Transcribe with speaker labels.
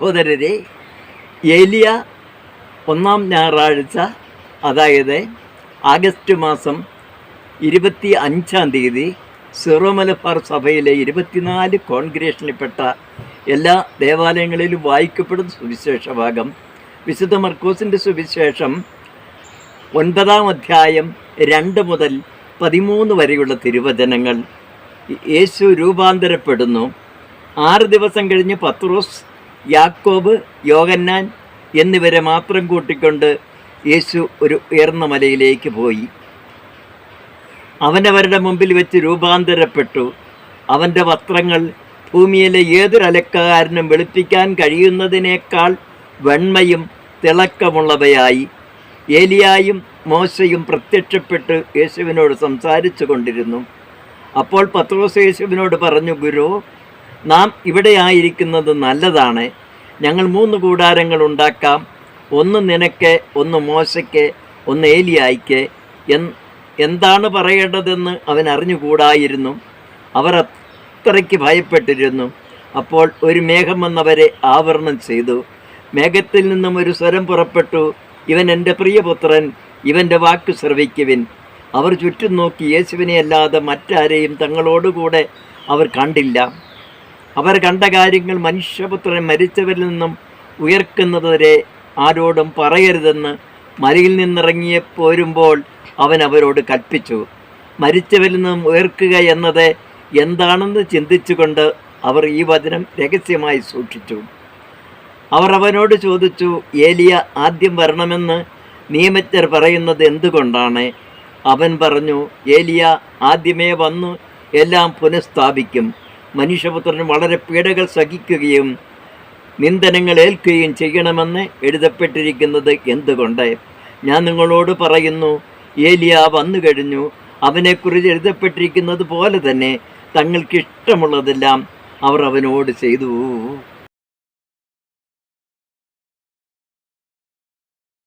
Speaker 1: സഹോദരരെ ഏലിയ ഒന്നാം ഞായറാഴ്ച അതായത് ആഗസ്റ്റ് മാസം ഇരുപത്തി അഞ്ചാം തീയതി സിറോ മലബാർ സഭയിലെ ഇരുപത്തിനാല് കോൺഗ്രേഷനിൽപ്പെട്ട എല്ലാ ദേവാലയങ്ങളിലും വായിക്കപ്പെടുന്ന സുവിശേഷ ഭാഗം വിശുദ്ധ മർക്കോസിന്റെ സുവിശേഷം ഒൻപതാം അധ്യായം രണ്ട് മുതൽ പതിമൂന്ന് വരെയുള്ള തിരുവചനങ്ങൾ യേശു രൂപാന്തരപ്പെടുന്നു. ആറ് ദിവസം കഴിഞ്ഞ് പത്രോസ് യാക്കോബ് യോഗന്നാൻ എന്നിവരെ മാത്രം കൂട്ടിക്കൊണ്ട് യേശു ഒരു ഉയർന്ന മലയിലേക്ക് പോയി. അവനവരുടെ മുമ്പിൽ വെച്ച് രൂപാന്തരപ്പെട്ടു. അവന്റെ വസ്ത്രങ്ങൾ ഭൂമിയിലെ ഏതൊരലക്കാരനും വെളുപ്പിക്കാൻ കഴിയുന്നതിനേക്കാൾ വെണ്മയും തിളക്കമുള്ളവയായി. ഏലിയായും മോശയും പ്രത്യക്ഷപ്പെട്ട് യേശുവിനോട് സംസാരിച്ചു കൊണ്ടിരുന്നു അപ്പോൾ പത്രോസ് യേശുവിനോട് പറഞ്ഞു ഗുരു നാം ഇവിടെ ആയിരിക്കുന്നത് നല്ലതാണ്. ഞങ്ങൾ മൂന്ന് കൂടാരങ്ങൾ ഉണ്ടാക്കാം. ഒന്ന് നിനക്ക് ഒന്ന് മോശയ്ക്ക് ഒന്ന് ഏലിയായിക്ക്. എന്താണ് പറയേണ്ടതെന്ന് അവൻ അറിഞ്ഞുകൂടായിരുന്നു. അവർ അത്രയ്ക്ക് ഭയപ്പെട്ടിരുന്നു. അപ്പോൾ ഒരു മേഘം വന്നവരെ ആവരണം ചെയ്തു. മേഘത്തിൽ നിന്നും ഒരു സ്വരം പുറപ്പെട്ടു. ഇവൻ എന്റെ പ്രിയപുത്രൻ ഇവന്റെ വാക്ക് ശ്രവിക്കുവിൻ. അവർ ചുറ്റും നോക്കി യേശുവിനെ അല്ലാതെ മറ്റാരെയും തങ്ങളോടുകൂടെ അവർ കണ്ടില്ല. അവർ കണ്ട കാര്യങ്ങൾ മനുഷ്യപുത്രൻ മരിച്ചവരിൽ നിന്നും ഉയർക്കുന്നതുവരെ ആരോടും പറയരുതെന്ന് മലയിൽ നിന്നിറങ്ങിയ പോരുമ്പോൾ അവൻ അവരോട് കൽപ്പിച്ചു. മരിച്ചവരിൽ നിന്നും ഉയർക്കുക എന്നത് എന്താണെന്ന് ചിന്തിച്ചുകൊണ്ട് അവർ ഈ വചനം രഹസ്യമായി സൂക്ഷിച്ചു. അവർ അവനോട് ചോദിച്ചു ഏലിയ ആദ്യം വരണമെന്ന് നിയമജ്ഞർ പറയുന്നത് എന്തുകൊണ്ടാണ്? അവൻ പറഞ്ഞു ഏലിയ ആദ്യമേ വന്നു എല്ലാം പുനഃസ്ഥാപിക്കും. മനുഷ്യപുത്രൻ വളരെ പീഡകൾ സഹിക്കുകയും നിന്ദനങ്ങൾ ഏൽക്കുകയും ചെയ്യണമെന്ന് എഴുതപ്പെട്ടിരിക്കുന്നത് എന്തുകൊണ്ട്? ഞാൻ നിങ്ങളോട് പറയുന്നു ഏലിയ വന്നു കഴിഞ്ഞു. അവനെക്കുറിച്ച് എഴുതപ്പെട്ടിരിക്കുന്നത് പോലെ തന്നെ തങ്ങൾക്ക് ഇഷ്ടമുള്ളതെല്ലാം അവർ അവനോട് ചെയ്തു.